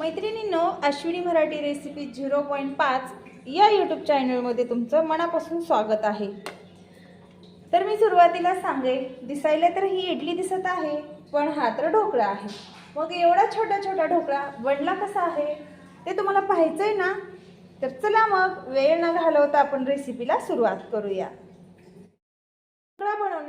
मैत्रिणींनो Ashwini Marathi recipe zero point पाच या यूट्यूब चॅनलमध्ये तुमचं मनापासून स्वागत आहे. तर मी सुरुवातीला सांगेल दिसायला तर ही इडली दिसत आहे पण हा तर ढोकळा आहे. मग एवढा छोटा छोटा ढोकळा बनला कसा आहे ते तुम्हाला पाहायचं आहे ना? तर चला मग वेळ न घालवता आपण रेसिपीला सुरुवात करूया.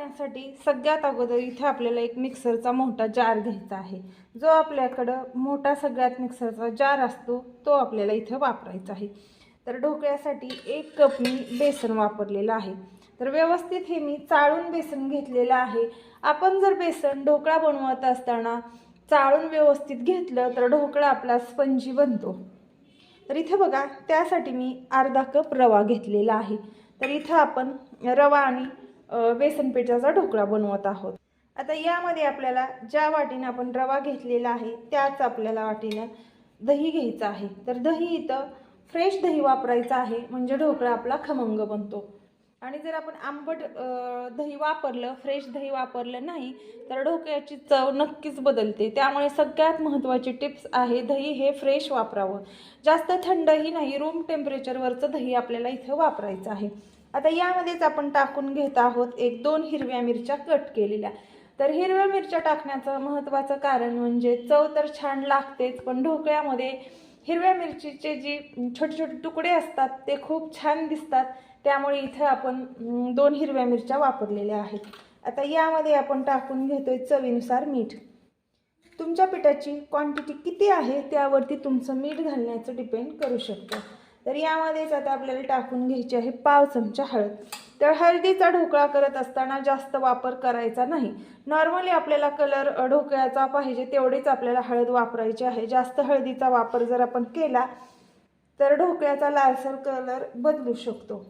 करण्यासाठी सगळ्यात अगोदर इथे आपल्याला एक मिक्सरचा मोठा जार घ्यायचा आहे. जो आपल्याकडं मोठा सगळ्यात मिक्सरचा जार असतो तो आपल्याला इथं वापरायचा आहे. तर ढोकळ्यासाठी एक कप मी बेसन वापरलेलं आहे. तर व्यवस्थित हे मी चाळून बेसन घेतलेलं आहे. आपण जर बेसन ढोकळा बनवत असताना चाळून व्यवस्थित घेतलं तर ढोकळा आपला स्पंजी बनतो. तर इथं बघा त्यासाठी मी अर्धा कप रवा घेतलेला आहे. तर इथं आपण रवा आणि बेसन पिठाचा ढोकळा बनवत आहोत. आता यामध्ये आपल्याला ज्या वाटीनं आपण रवा घेतलेला आहे त्याच आपल्याला वाटीनं दही घ्यायचं आहे. तर दही इथं फ्रेश दही वापरायचं आहे म्हणजे ढोकळा आपला खमंग बनतो. आणि जर आपण आंबट दही वापरलं फ्रेश दही वापरलं नाही तर ढोकळ्याची चव नक्कीच बदलते. त्यामुळे सगळ्यात महत्त्वाची टिप्स आहे दही हे फ्रेश वापरावं. जास्त थंडही नाही रूम टेम्परेचरवरचं दही आपल्याला इथं वापरायचं आहे. आता यामध्येच आपण टाकून घेत आहोत एक दोन हिरव्या मिरच्या कट केलेल्या. तर हिरव्या मिरच्या टाकण्याचं महत्त्वाचं कारण म्हणजे चव तर छान लागतेच पण ढोकळ्यामध्ये हिरव्या मिरचीचे जी छोटे छोटे तुकडे असतात ते खूप छान दिसतात. त्यामुळे इथं आपण दोन हिरव्या मिरच्या वापरलेल्या आहेत. आता यामध्ये आपण टाकून घेतोय चवीनुसार मीठ. तुमच्या पिठाची क्वांटिटी किती आहे त्यावरती तुमचं मीठ घालण्याचं डिपेंड करू शकतं. तर यामध्येच आता आपल्याला टाकून घ्यायची आहे पाव चमचा हळद. तर हळदीचा ढोकळा करत असताना जास्त वापर करायचा नाही. नॉर्मली आपल्याला कलर ढोकळ्याचा पाहिजे तेवढीच आपल्याला हळद वापरायची आहे. जास्त हळदीचा वापर जर आपण केला तर ढोकळ्याचा लालसर कलर बदलू शकतो.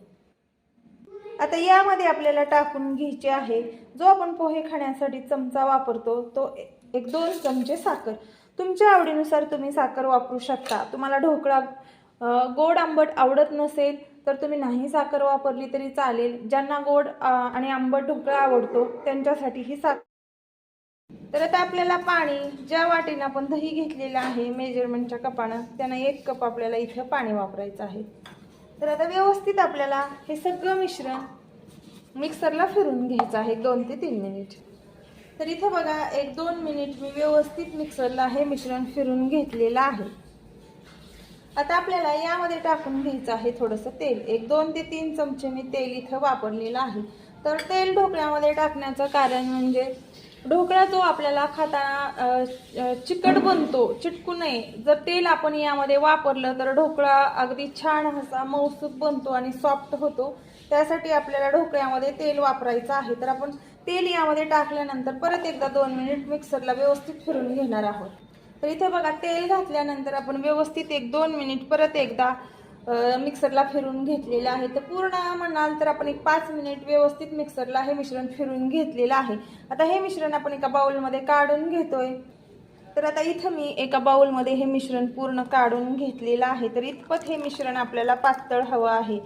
आता यामध्ये आपल्याला टाकून घ्यायचे आहे जो आपण पोहे खाण्यासाठी चमचा वापरतो तो एक दोन चमचे साखर. तुमच्या आवडीनुसार तुम्ही साखर वापरू शकता. तुम्हाला ढोकळा गोड आंबट आवडत नसेल तर तुम्ही नाही साखर वापरली तरी चालेल. ज्यांना गोड आणि आंबट ढोकळा आवडतो त्यांच्यासाठी ही साखर. तर आता आपल्याला पाणी ज्या वाटीनं आपण दही घेतलेलं आहे मेजरमेंटच्या कपानं त्यांना एक कप आपल्याला इथं पाणी वापरायचं आहे. तर आता व्यवस्थित आपल्याला हे सगळं मिश्रण मिक्सरला फिरून घ्यायचं आहे दोन ते तीन मिनिट. तर इथं बघा एक दोन मिनिट मी व्यवस्थित मिक्सरला हे मिश्रण फिरून घेतलेलं आहे. आता आपल्याला यामध्ये टाकून घ्यायचं आहे थोडंसं तेल. एक दोन ते तीन चमचे मी तेल इथं वापरलेलं आहे. तर तेल ढोकळ्यामध्ये टाकण्याचं कारण म्हणजे ढोकळा जो आपल्याला खाताना चिकट बनतो चिटकू नये. जर तेल आपण यामध्ये वापरलं तर ढोकळा अगदी छान असा मौसूद बनतो आणि सॉफ्ट होतो. त्यासाठी आपल्याला ढोकळ्यामध्ये तेल वापरायचं आहे. तर आपण तेल यामध्ये टाकल्यानंतर परत एकदा दोन मिनिट मिक्सरला व्यवस्थित फिरून घेणार आहोत. तर इथे बघा तेल घातल्यानंतर आपण व्यवस्थित एक दोन मिनिट परत एकदा मिक्सरला फिरून घेतलेलं आहे. तर पूर्ण म्हणाल तर आपण एक पाच मिनिट व्यवस्थित मिक्सरला हे मिश्रण फिरून घेतलेलं आहे. आता हे मिश्रण आपण एका बाउलमध्ये काढून घेतोय. तर आता इथं मी एका बाउलमध्ये हे मिश्रण पूर्ण काढून घेतलेलं आहे. तर इतपत हे मिश्रण आपल्याला पातळ हवं आहे.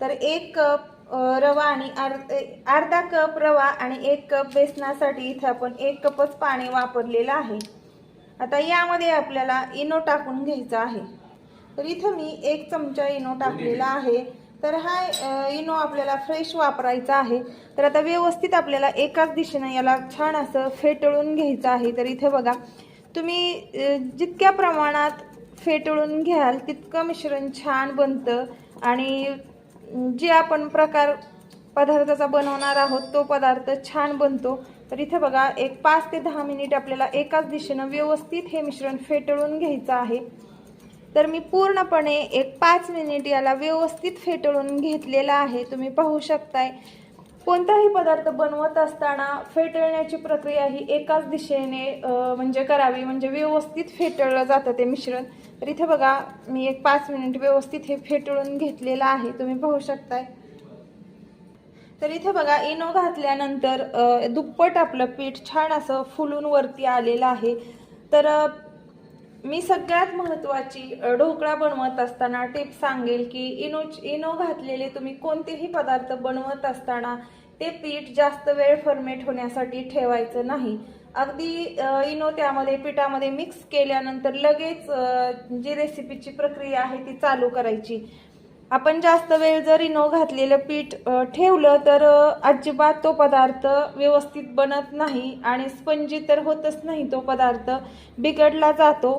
तर एक कप रवा आणि अर्ध अर्धा कप रवा आणि एक कप बेसनासाठी इथं आपण एक कपच पाणी वापरलेलं आहे. आता यामध्ये आपल्याला इनो टाकून घ्यायचा आहे. तर इथं मी एक चमचा इनो टाकलेला आहे. तर हा इनो आपल्याला फ्रेश वापरायचा आहे. तर आता व्यवस्थित आपल्याला एकाच दिशेनं याला छान असं फेटळून घ्यायचं आहे. तर इथे बघा तुम्ही जितक्या प्रमाणात फेटळून घ्याल तितकं मिश्रण छान बनतं. आणि जे आपण प्रकार पदार्थाचा बनवणार आहोत तो पदार्थ छान बनतो. तर इथे बघा एक पाच ते दहा मिनिट आपल्याला एकाच दिशेनं व्यवस्थित हे मिश्रण फेटळून घ्यायचं आहे. तर मी पूर्णपणे एक पाच मिनिट याला व्यवस्थित फेटळून घेतलेला आहे. तुम्ही पाहू शकताय कोणताही पदार्थ बनवत असताना फेटळण्याची प्रक्रिया ही एकाच दिशेने म्हणजे करावी म्हणजे व्यवस्थित फेटळलं जातं ते मिश्रण. तर इथे बघा मी एक पाच मिनिट व्यवस्थित हे फेटळून घेतलेलं आहे. तुम्ही पाहू शकताय. तर इथे बघा इनो घातल्यानंतर दुप्पट आपलं पीठ छान असं फुलून वरती आलेलं आहे. तर मी सगळ्यात महत्त्वाची ढोकळा बनवत असताना टिप सांगेल की इनो इनो घातलेले तुम्ही कोणतेही पदार्थ बनवत असताना ते पीठ जास्त वेळ फर्मेट होण्यासाठी ठेवायचं नाही. अगदी इनो त्यामध्ये पिठामध्ये मिक्स केल्यानंतर लगेच जी रेसिपीची प्रक्रिया आहे ती चालू करायची. आपण जास्त वेळ जर इनो घातलेलं पीठ ठेवलं तर अजिबात तो पदार्थ व्यवस्थित बनत नाही आणि स्पंजी तर होतच नाही तो पदार्थ. बिघडला जातो.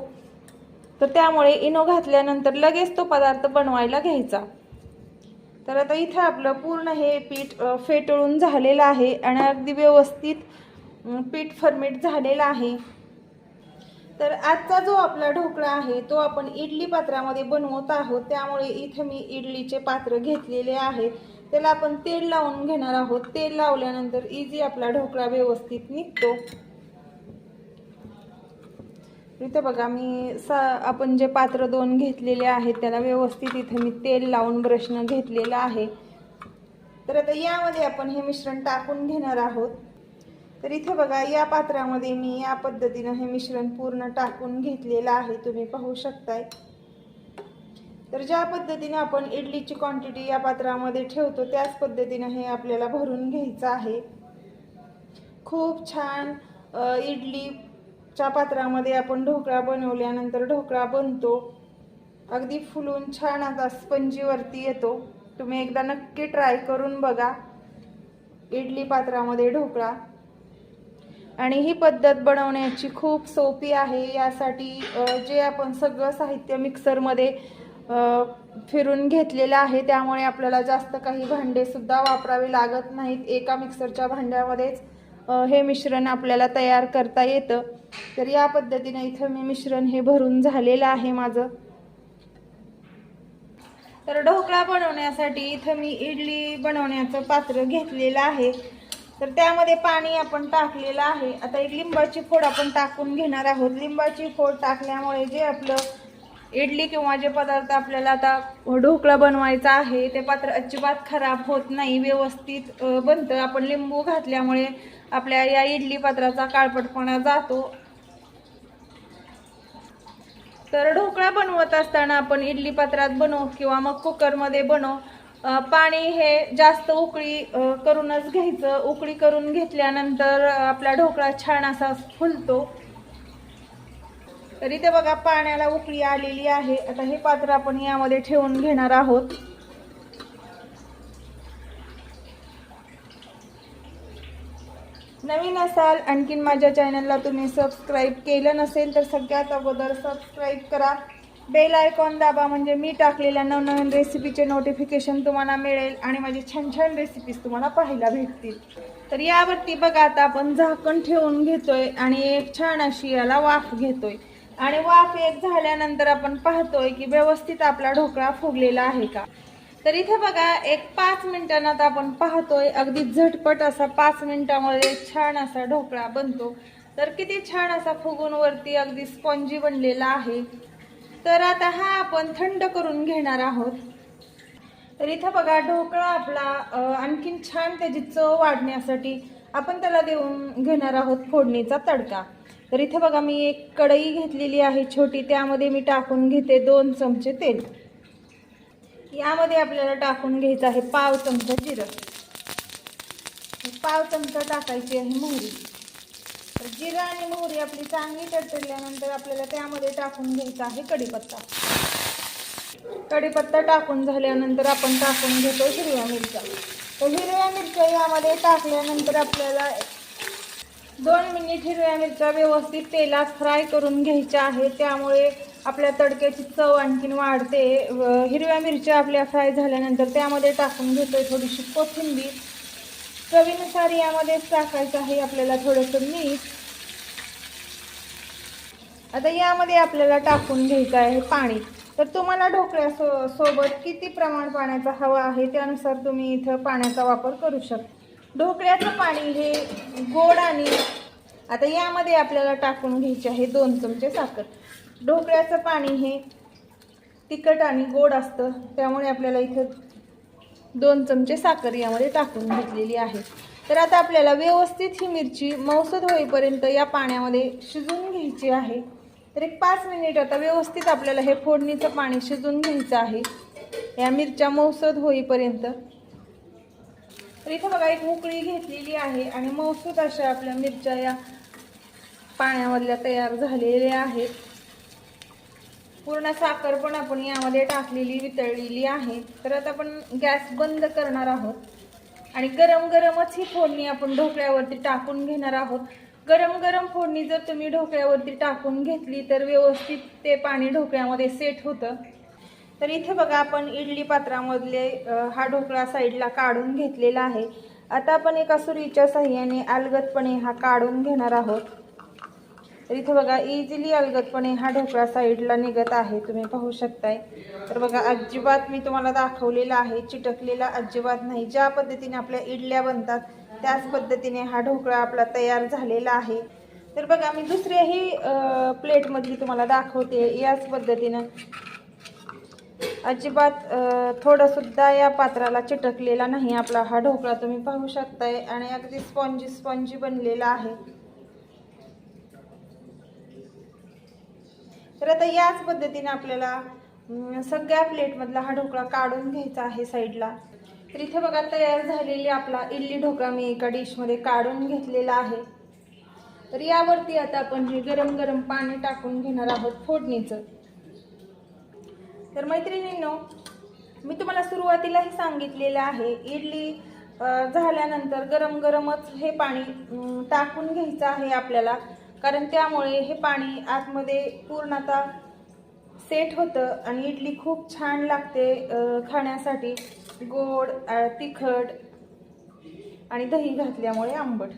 तर त्यामुळे इनो घातल्यानंतर लगेच तो पदार्थ बनवायला घ्यायचा. तर आता इथं आपलं पूर्ण हे पीठ फेटळून झालेलं आहे आणि अगदी व्यवस्थित पीठ फर्मेट झालेलं आहे. तर आजचा जो आपला ढोकळा आहे तो आपण इडली पात्रामध्ये बनवत आहोत. त्यामुळे इथं मी इडलीचे पात्र घेतलेले आहे. त्याला आपण तेल लावून घेणार आहोत. तेल लावल्यानंतर इझी आपला ढोकळा व्यवस्थित निघतो. इथं बघा मी सा आपण जे पात्र दोन घेतलेले आहेत त्याला व्यवस्थित इथं मी तेल लावून ब्रशनं घेतलेलं आहे. तर आता यामध्ये आपण हे मिश्रण टाकून घेणार आहोत. तर इथे बघा या पात्रामध्ये मी या पद्धतीनं हे मिश्रण पूर्ण टाकून घेतलेलं आहे. तुम्ही पाहू शकताय. तर ज्या पद्धतीने आपण इडलीची क्वांटिटी या पात्रामध्ये ठेवतो त्याच पद्धतीनं हे आपल्याला भरून घ्यायचं आहे. खूप छान इडलीच्या पात्रामध्ये आपण ढोकळा बनवल्यानंतर ढोकळा बनतो. अगदी फुलून छान आता स्पंजीवरती येतो. तुम्ही एकदा नक्की ट्राय करून बघा. इडली पात्रामध्ये ढोकळा. आणि ही पद्धत बनवण्याची खूप सोपी आहे. यासाठी जे आपण सगळं साहित्य मिक्सरमध्ये फिरून घेतलेलं आहे त्यामुळे आपल्याला जास्त काही भांडेसुद्धा वापरावे लागत नाहीत. एका मिक्सरच्या भांड्यामध्येच हे मिश्रण आपल्याला तयार करता येतं. तर या पद्धतीने इथं मी मिश्रण हे भरून झालेलं आहे माझं. तर ढोकळा बनवण्यासाठी इथं मी इडली बनवण्याचं पात्र घेतलेलं आहे. तर त्यामध्ये पाणी आपण टाकलेलं आहे. आता एक लिंबाची फोड आपण टाकून घेणार आहोत. लिंबाची फोड टाकल्यामुळे जे आपलं इडली किंवा जे पदार्थ आपल्याला आता ढोकळा बनवायचा आहे ते पात्र अजिबात खराब होत नाही. व्यवस्थित बनतं. आपण लिंबू घातल्यामुळे आपल्या या इडली पात्राचा काळपटपणा जातो. तर ढोकळा बनवत असताना आपण इडली पात्रात बनव किंवा मग कुकरमध्ये बनव. पाणी हे जास्त उकळी करूनच घ्यायचं. उकळी करून घेतल्यानंतर आपला ढोकळा छान असा फुलतो. तर इथे बघा पाण्याला उकळी आलेली आहे. आता हे पात्र आपण यामध्ये ठेवून घेणार आहोत. नवीन असाल आणखीन माझ्या चॅनलला तुम्ही सबस्क्राईब केलं नसेल तर सगळ्यात अगोदर सबस्क्राईब करा. बेल आयकॉन दाबा म्हणजे मी टाकलेल्या नवनवीन रेसिपीचे नोटिफिकेशन तुम्हाला मिळेल आणि माझे छान छान रेसिपीज तुम्हाला पाहायला भेटतील. तर यावरती बघा आता आपण झाकण ठेवून घेतोय आणि एक छान अशी याला वाफ घेतोय. आणि वाफ एक झाल्यानंतर आपण पाहतोय की व्यवस्थित आपला ढोकळा फुगलेला आहे का? तर इथे बघा एक पाच मिनिटांना आपण पाहतोय अगदी झटपट असा पाच मिनिटामध्ये छान असा ढोकळा बनतो. तर किती छान असा फुगून वरती अगदी स्पॉन्जी बनलेला आहे. तर आता हा आपण थंड करून घेणार आहोत. तर इथं बघा ढोकळा आपला आणखीन छान त्याची चव वाढण्यासाठी आपण त्याला देऊन घेणार आहोत फोडणीचा तडका. तर इथं बघा मी एक कढई घेतलेली आहे छोटी त्यामध्ये मी टाकून घेते दोन चमचे तेल. यामध्ये आपल्याला टाकून घ्यायचं आहे पाव चमचा जिरं. पाव चमचा टाकायची आहे मोहरी. तर आणि मोहरी आपली चांगली तडतडल्यानंतर आपल्याला त्यामध्ये टाकून घ्यायचा आहे कढीपत्ता. कढीपत्ता टाकून झाल्यानंतर आपण टाकून घेतो हिरव्या मिरच्या. तर हिरव्या मिरच्या यामध्ये टाकल्यानंतर आपल्याला दोन मिनिट हिरव्या मिरच्या व्यवस्थित तेलात फ्राय करून घ्यायच्या आहे. त्यामुळे आपल्या तडक्याची चव आणखीन वाढते. व हिरव्या मिरच्या आपल्या फ्राय झाल्यानंतर त्यामध्ये टाकून घेतोय थोडीशी कोथिंबीर. चवीनुसार यामध्ये टाकायचं आहे आपल्याला थोडंसं मीठ. आता यामध्ये आपल्याला टाकून घ्यायचं आहे पाणी. तर तुम्हाला ढोकळ्या सो सोबत किती प्रमाण पाण्याचा हवा आहे त्यानुसार तुम्ही इथं पाण्याचा वापर करू शकता. ढोकळ्याचं पाणी हे गोड आणि आता यामध्ये आपल्याला टाकून घ्यायचे आहे दोन चमचे साखर. ढोकळ्याचं पाणी हे तिखट आणि गोड असतं त्यामुळे आपल्याला इथं दोन चमचे साखर यामध्ये टाकून घेतलेली आहे. तर आता आपल्याला व्यवस्थित ही मिरची मौसद होईपर्यंत या पाण्यामध्ये शिजून घ्यायची आहे. तर एक पाच मिनिट आता व्यवस्थित आपल्याला हे फोडणीचं पाणी शिजून घ्यायचं आहे. या मिरच्या मौसद होईपर्यंत. तर इथं बघा एक उकळी घेतलेली आहे आणि मौसूद अशा आपल्या मिरच्या या पाण्यामधल्या तयार झालेल्या आहेत. पूर्ण साखर पण आपण यामध्ये टाकलेली वितळलेली आहे. तर आता आपण गॅस बंद करणार आहोत. आणि गरम गरमच ही फोडणी आपण ढोकळ्यावरती टाकून घेणार आहोत. गरम गरम फोडणी जर तुम्ही ढोकळ्यावरती टाकून घेतली तर व्यवस्थित ते पाणी ढोकळ्यामध्ये सेट होतं. तर इथे बघा आपण इडली पात्रामधले हा ढोकळा साईडला काढून घेतलेला आहे. आता आपण एका सुरीच्या साह्याने अलगदपणे हा काढून घेणार आहोत. तर इथे बघा इझिली अलगदपणे हा ढोकळा साईडला निघत आहे. तुम्ही पाहू शकताय. तर बघा अजिबात मी तुम्हाला दाखवलेला आहे चिटकलेला अजिबात नाही. ज्या पद्धतीने आपल्या इडल्या बनतात त्याच पद्धतीने हा ढोकळा आपला तयार झालेला आहे. तर बघा मी दुसऱ्याही प्लेटमधली तुम्हाला दाखवते. याच पद्धतीनं अजिबात थोडंसुद्धा या पात्राला चिटकलेला नाही आपला हा ढोकळा. तुम्ही पाहू शकताय. आणि अगदी स्पॉन्जी स्पॉन्जी बनलेला आहे. तर आता याच पद्धतीने आपल्याला सगळ्या प्लेटमधला हा ढोकळा काढून घ्यायचा आहे साईडला तर इथे बघा तयार झालेली आपला इडली ढोकळा मी एका डिशमध्ये काढून घेतलेला आहे. तर यावरती आता आपण हे गरम गरम पाणी टाकून घेणार आहोत फोडणीचं. तर मैत्रिणींनो मी तुम्हाला सुरुवातीलाही सांगितलेलं आहे इडली झाल्यानंतर गरम गरमच हे पाणी टाकून घ्यायचं आहे आपल्याला. कारण त्यामुळे हे पाणी आतमध्ये पूर्ण आता सेट होतं आणि इडली खूप छान लागते खाण्यासाठी. गोड तिखट आणि दही घातल्यामुळे आंबट.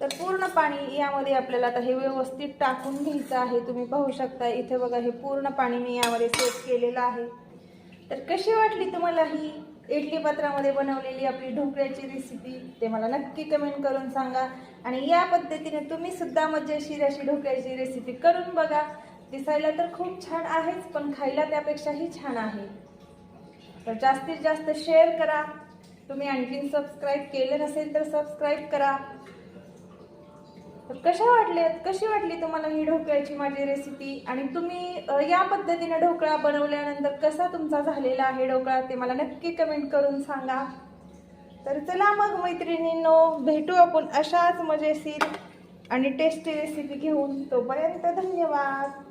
तर पूर्ण पाणी यामध्ये आपल्याला आता हे व्यवस्थित टाकून घ्यायचं आहे. तुम्ही पाहू शकता इथे बघा हे पूर्ण पाणी मी यामध्ये सेट केलेलं आहे. तर कशी वाटली तुम्हाला ही इडली पात्रामध्ये बनवलेली आपली ढोकळ्याची रेसिपी ते मला नक्की कमेंट करून सांगा. आणि या पद्धतीने तुम्ही सुद्धा मजेशीर अशी ढोकळ्याची रेसिपी करून बघा. दिसायला तर खूप छान आहेच पण खायला त्यापेक्षाही छान आहे. तर जास्तीत जास्त शेअर करा. तुम्ही आणखीन सबस्क्राईब केलं नसेल तर सबस्क्राईब करा. तर कशा वाटल्यात? कशी वाटली तुम्हाला ही ढोकळ्याची माझी रेसिपी आणि तुम्ही या पद्धतीने ढोकळा बनवल्यानंतर कसा तुमचा झालेला आहे ढोकळा ते मला नक्की कमेंट करून सांगा. तर चला मग मैत्रिणींनो भेटू आपण अशाच मजेशीर आणि टेस्टी रेसिपी घेऊन. तोपर्यंत धन्यवाद.